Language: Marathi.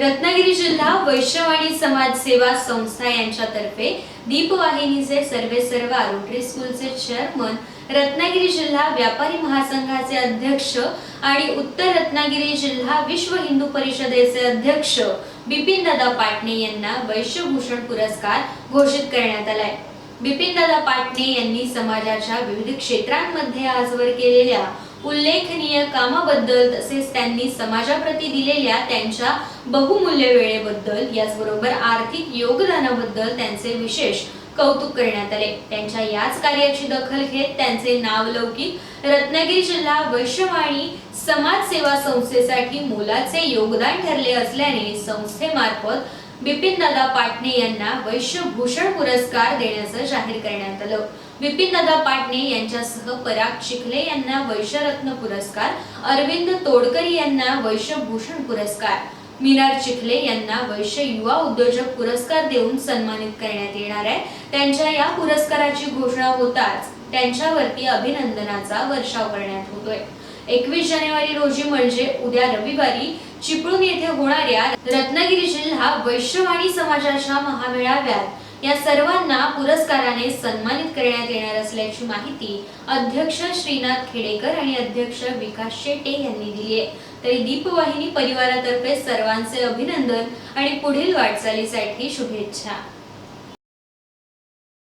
रत्नागिरी जिल्हा वैश्यवाणी समाज सेवा संस्था यांच्यातर्फे दीपवाहिनीचे सर्वे सर्वा रोटरी स्कूलचे चेअरमन रत्नागिरी जिल्हा व्यापारी महासंघाचे अध्यक्ष आणि उत्तर रत्नागिरी जिल्हा विश्व हिंदू परिषदेचे अध्यक्ष बिपिन दादा पाटणे यांना वैश्यभूषण पुरस्कार घोषित करण्यात आलाय. बिपिन दादा पाटणे यांनी समाजाच्या विविध क्षेत्रांमध्ये आजवर केलेल्या उल्लेखनीय कामाबद्दल तसेच त्यांनी समाजाप्रती दिलेल्या त्यांच्या बहुमूल्य वेळेबद्दल याचबरोबर आर्थिक योगदानाबद्दल त्यांचे विशेष कौतुक करण्यात आले. त्यांच्या याच कार्याची दखल घेत त्यांचे नावलौकिक रत्नागिरी जिल्हा वैश्यवाणी समाज सेवा संस्थेसाठी मोलाचे योगदान ठरले असल्याने संस्थेमार्फत बिपिनदादा पाटणे यांना वैश्यभूषण पुरस्कार देण्याचं जाहीर करण्यात आलं. बिपिनदादा पाटणे यांच्यासह पराग चिखले यांना वैश्यरत्न पुरस्कार अरविंद तोडकरी यांना वैश्यभूषण पुरस्कार मीनार चिखले यांना वैश्य युवा उद्योजक पुरस्कार देऊन सन्मानित करण्यात येणार आहे. त्यांच्या या पुरस्काराची घोषणा होताच त्यांच्यावरती अभिनंदनाचा वर्षाव करण्यात होतोय. एकवीस जानेवारी रोजी म्हणजे उद्या रविवारी चिपळूण येथे होणाऱ्या रत्नागिरी जिल्हा वैश्यवाणी समाजाच्या महामेळाव्यात या सर्वांना पुरस्काराने सन्मानित करण्यात येणार असल्याची माहिती अध्यक्ष श्रीनाथ खेडेकर आणि अध्यक्ष विकास शेटे यांनी दिली आहे. तरी दीपवाहिनी परिवारातर्फे सर्वांचे अभिनंदन आणि पुढील वाटचालीसाठी शुभेच्छा.